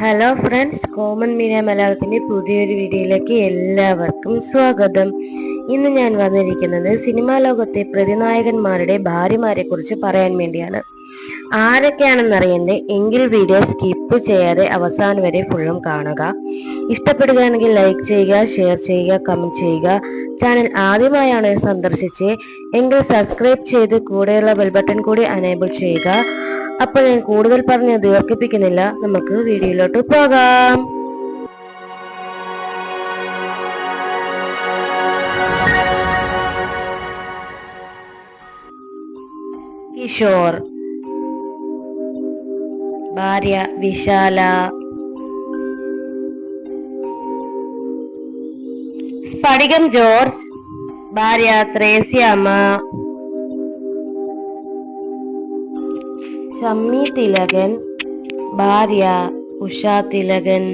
Hello friends common media മലയാളത്തിന്റെ പുതിയൊരു വീഡിയോയിലേക്ക് എല്ലാവർക്കും സ്വാഗതം. ഇന്ന് ഞാൻ വന്നിരിക്കുന്നത് സിനിമാ ലോകത്തെ പ്രതിനായകന്മാരുടെ ഭാര്യമാരെ കുറിച്ച് പറയാൻ വേണ്ടിയാണ്. ആരൊക്കെയാണെന്നറിയണ്ടേ? എങ്കിൽ വീഡിയോ സ്കിപ്പ് ചെയ്യാതെ അവസാനം വരെ ഫുള്ളും കാണുക. ഇഷ്ടപ്പെടുകയാണെങ്കിൽ ലൈക്ക് ചെയ്യുക ഷെയർ ചെയ്യുക കമന്റ് ചെയ്യുക. ചാനൽ ആദ്യമായാണ് സന്ദർശിച്ച് എങ്കിൽ സബ്സ്ക്രൈബ് ചെയ്ത് കൂടെയുള്ള ബെൽബട്ടൺ കൂടി അനേബിൾ ചെയ്യുക. അപ്പോൾ ഞാൻ കൂടുതൽ പറഞ്ഞ് ദീർഘിപ്പിക്കുന്നില്ല നമുക്ക് വീഡിയോയിലോട്ട് പോകാം. കിഷോർ. ഭാര്യ വിശാല. സ്ഫടികം ജോർജ്. ഭാര്യ ത്രേസ്യാമ്മ ഷമ്മി തിലകൻ ഭാര്യ ഉഷ തിലകൻ.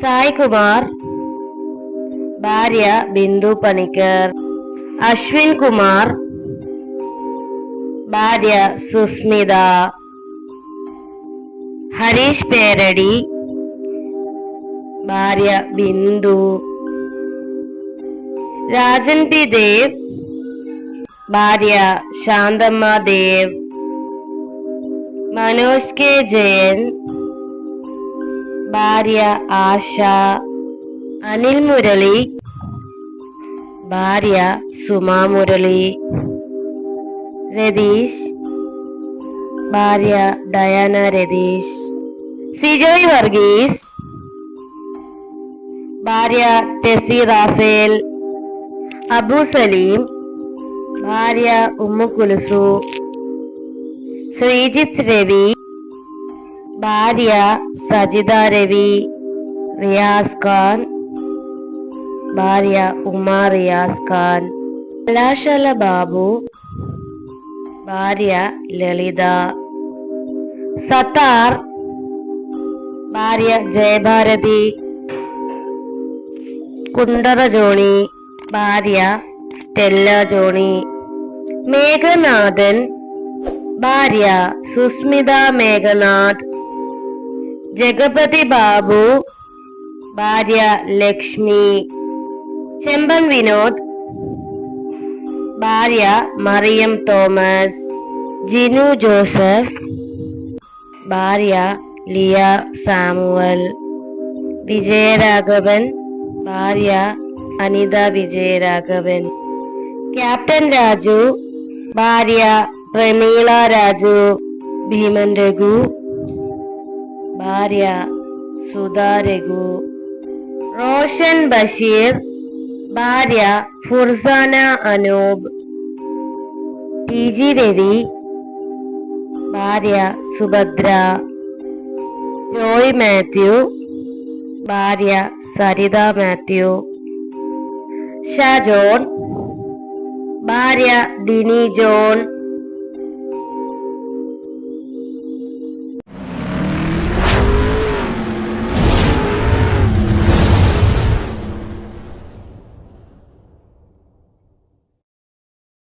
സായ് കുമാർ ഭാര്യ ബിന്ദു പണിക്കർ. അശ്വിൻ കുമാർ ഭാര്യ സുസ്മിത. ഹരീഷ് പേരടി ഭാര്യ ബിന്ദു. രാജൻ പി ദേവ് ഭാര്യ ശാന്തമ്മ ദേവ്. മനോജ് കെ ജയൻ ഭാര്യ ആശ അനിൽ മുരളി ഭാര്യ സുമാ മുരളി രതീഷ് ഭാര്യ ഡയാന രതീഷ് സിജോയ് വർഗീസ് ഭാര്യ ടെസി റാഫേൽ അബു സലീം ഭാര്യ ഉമ്മു കുലുസു ശ്രീജിത്ത് രവി ഭാര്യ സജിത രവി റിയാസ് ഖാൻ ഭാര്യ ഉമ റിയാസ് ഖാൻ കലാശാല ബാബു ഭാര്യ ലളിത സത്താർ ഭാര്യ ജയഭാരതി കുണ്ടറ ജോണി ഭാര്യ സ്റ്റെല്ല ജോണി മേഘനാഥൻ ഭാര്യ സുസ്മിത മേഘനാഥ്. ജഗപതി ബാബു ഭാര്യ ലക്ഷ്മി. ചെമ്പൻ വിനോദ് ഭാര്യ മറിയം തോമസ്. ജിനു ജോസഫ് ഭാര്യ ലിയ സാമുവൽ. വിജയരാഘവൻ ഭാര്യ അനിത വിജയരാഘവൻ. ക്യാപ്റ്റൻ രാജു ഭാര്യ പ്രമീള രാജു ഭീമൻ രഘു ഭാര്യ സുധാ രഘു റോഷൻ ബഷീർ ഭാര്യ ഫുർസാന അനൂപ് ടി ജി രവി ഭാര്യ സുഭദ്ര ജോയ് മാത്യു ഭാര്യ സരിത മാത്യു ഷാജോൺ ഭാര്യ ഡിനി ജോൺ